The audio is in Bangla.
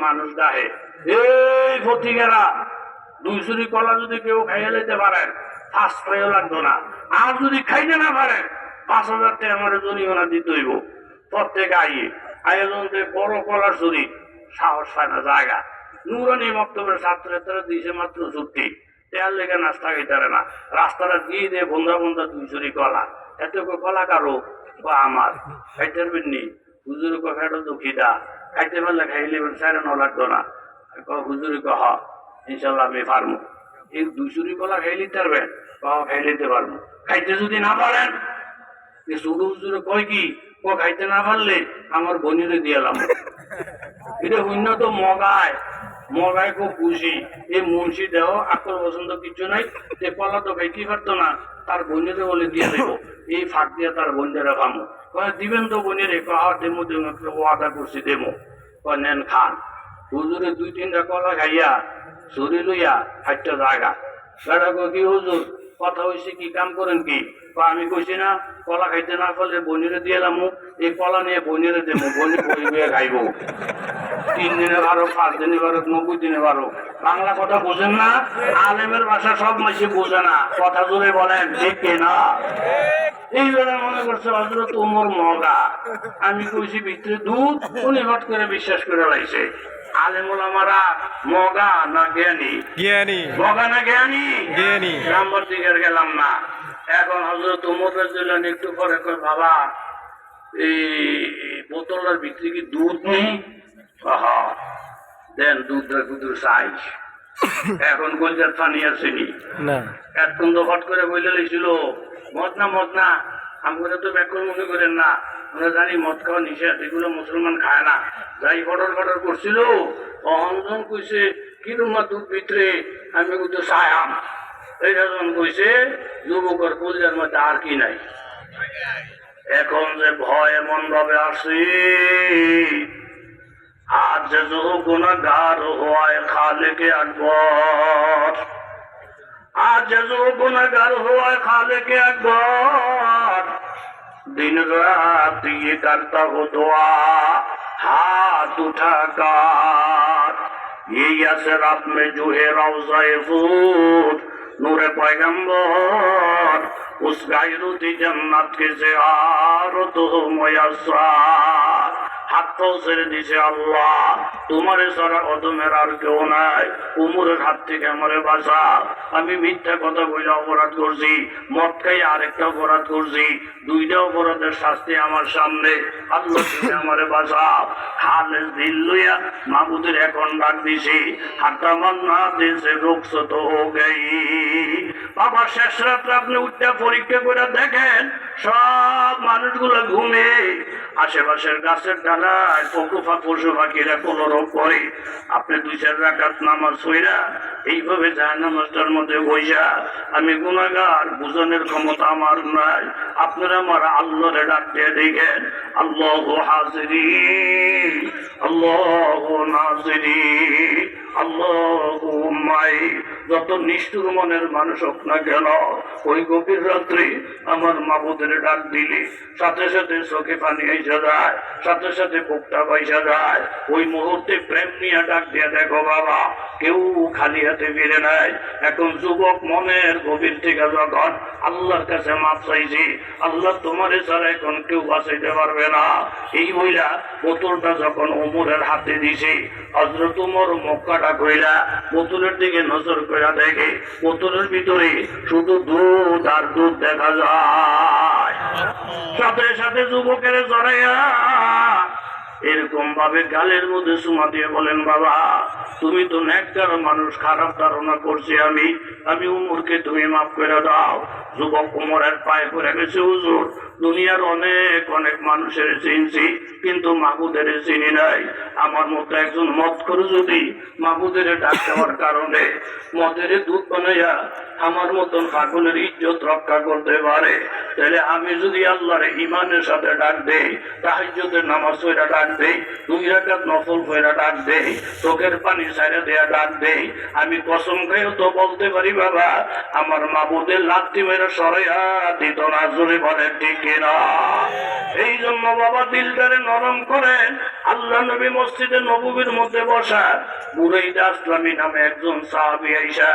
মানুষ ডাহে এই দুই চুরি কলা যদি কেউ খাইয়ে লইতে পারেন প্রাইও লাগতো না। আর যদি খাইতে না পারেন, পাঁচ হাজার টাকা জরিমানা দিতে হইব। প্রত্যেক আইয়ে আয়োজন বড় কলার চুরি সাহস পায় না জায়গা। নুরানি মক্তবের ছাত্রেরা দিয়েছে মাত্র ছুটি। তেল লেগে নাস্তা খাইতারে না। রাস্তাটা দিয়ে দিয়ে বন্ধা বন্ধা দুই চুরি কলা। এত কলা কারও বা আমার। খাইতে পারবেন নি। হুজুর কফেটা দুঃখিতা। খাইতে পারলে খাইলে সাড়ে ন। লাগতো না হুজুরি কহ ইনশাল্লাহ আমি পারব। এই দুই চুরি কলা খাইলে পারবেন কহ খাইলিতে পারব। খাইতে যদি না পারেন ছোট হুজুরে কয় কি ক খাইতে না পারলে আমার বনিরে দিয়ালাম এটা উন্নত মগায় মগায় খুব খুশি। এই মুন্সি দেহ আকল পছন্দ কিছু নাই, যে কলা তো খাইতে পারতো না, তার বোনেরে বলে দিয়ে দেবো। এই ফাঁক দিয়ে তার বোনেরা কয়, দিবেন তো বোনেরে? কহার দেমো দেমো, ওয়াদা করছি, দেমো। নেন খান। হুজুরে দুই, তিনটা কলা খাইয়া, ছুরি লইয়া হাইটা জায়গা বেড়া কি হুজুর, কথা হয়েছে কি, কাম করেন কি? আমি কইছি না, কলা খাইতে না পারলে বনিরে দিয়ে এলাম এই কলা নিয়ে বনিরে দেবো বনি বই খাইবো। তিন দিনে বারো পাঁচ দিনে বারো নব্বই দিনে বারো। বাংলা কথা বোঝেন না আলেমের ভাষা সব মাসে বোঝে না। কথা জোরে বলেন ঠিক না? এই জন্য মনে করছে হজরত উমর মগা। আমি কইছি ভিতরে দুধ? উনি হট করে বিশ্বাস করে লাইছে আলেমুল আমারা মগা না জ্ঞানী? জ্ঞানী। মগা না জ্ঞানী? জ্ঞানী। নাম্বার দিকে গেলাম না। এখন হজরত উমর রাজিয়াল্লাহু আনহু একটু পরে বাবা এই বোতলের ভিতরে কি দুধ নেই? দেন দুধ দুধের সাইজ এখন গঞ্জার পানি আসেনি না। এতক্ষণ তো হট করে বলে লেছিল মদ না মদ না আমরা তো ব্যাকুল মনে করেন না। আমরা জানি মদ খাওয়া নিষেধ এগুলো মুসলমান খায় না। যাই ফটর ফটর করছিল অহঞ্জন কইছে কি তোমার দুধ ভিতরে? আমি কিন্তু সায়াম এইটা যখন কইছে যুবকর পূজার মধ্যে আর কি নাই? এখন যে ভয় এমন ভাবে আসি আজ গুণগার হওয়ায় খালেকে আকবর। আজ গুণগার হওয়ায় খালেকে আকবর। দিন রাত দিয়ে কাটতা হতো হাত উঠা কার। এই আছে রাত মে জুহে রওজায় ফুট, নূরে পয়গম্বর, উস গায়রুতি জন্নাত কে জিয়ারত মুয়াসসার। হাতটাও তোমার আর কেউ নাই। হাত থেকে মিথ্যা কথা মদ খাই অপরাধ করছি। দুইটা অপরাধের শাস্তি আমার সামনে। বাঁচাও। এখন ডাক দিছি। বাবা, শেষ রাত্রে আপনি উঠতে পরীক্ষা করে দেখেন, সব মানুষগুলো ঘুমে আশেপাশের গাছের ডালায় পশু পা- পশু পাখিরা কোনো রোগ করে আপনি দুই, চার রাখাত নামাজ হইরা এইভাবে যায় নামাজটার মধ্যে বইয়া আমি গুণাগার বুঝনের ক্ষমতা আমার নাই। আপনারা আমার আল্লাহরে ডাকতে দেখেন। আল্লাহ হাজিরি, আল্লাহ নাজিরি, আল্লাহ মাই যত নিষ্ঠুর মনের মানুষ হোক না কেন, ওই গভীর রাত্রি আমার মাবুদের ডাক দিলি। সাথে সাথে চোখে পানি এসে যায়, সাথে সাথে বুকটা পয়সা যায়। ওই মুহূর্তে প্রেম নিয়ে ডাক দিয়ে দেখো বাবা, কেউ খালি হাতে ফিরে নাই। এখন যুবক মনের গভীর থেকে যখন আল্লাহর কাছে মাপ চাইছি, আল্লাহ তোমার ছাড়া এখন কেউ বাঁচাইতে পারবে না। এই বইলা বোতলটা যখন ওমরের হাতে দিছে হজরত উমর মক্কাটা কইরা বোতলের দিকে নজর কইরা দেখে বোতলের ভিতরে শুধু দুধ আর দুধ দেখা যায়। সাথে সাথে যুবকের জড়াইয়া এরকম ভাবে গালের মধ্যে সুমা দিয়ে বলেন, বাবা, তুমি তো নেককার মানুষ, খারাপ ধারণা করছি আমি। আমি উমরকে তুমি মাফ করে দাও। যুবক উমরের পায়ে পড়ে গেছে, হুজুর। দুনিয়ার অনেক অনেক মানুষের চিনছি কিন্তু মাহুদের চিনি নাই। আমার মতো একজন মদ করে যদি মাহুদের ডাক দেওয়ার কারণে মদের দুধ বানাইয়া আমার মতন পাগলের ইজ্জত রক্ষা করতে পারে তাহলে আমি যদি আল্লাহর ইমানের সাথে ডাক দেই, তাহাজ্জুদের নামাজ পড়া ডাক দেই, দুই রাকাত নফল পড়া ডাক দেই, চোখের পানি ছাইড়া দেয়া ডাক দেই, আমি কসম খেয়েও তো বলতে পারি, বাবা, আমার মাবুদের লাত্তি মেরে সরাইয়া দিত না, জোরে বলে, ঠিক না। এই জন্য বাবা দিলটারে নরম করেন আল্লাহ নবী মসজিদে নবীর মধ্যে বসা বুড়াইদা আসলামী নামে একজন সাহাবি আইসা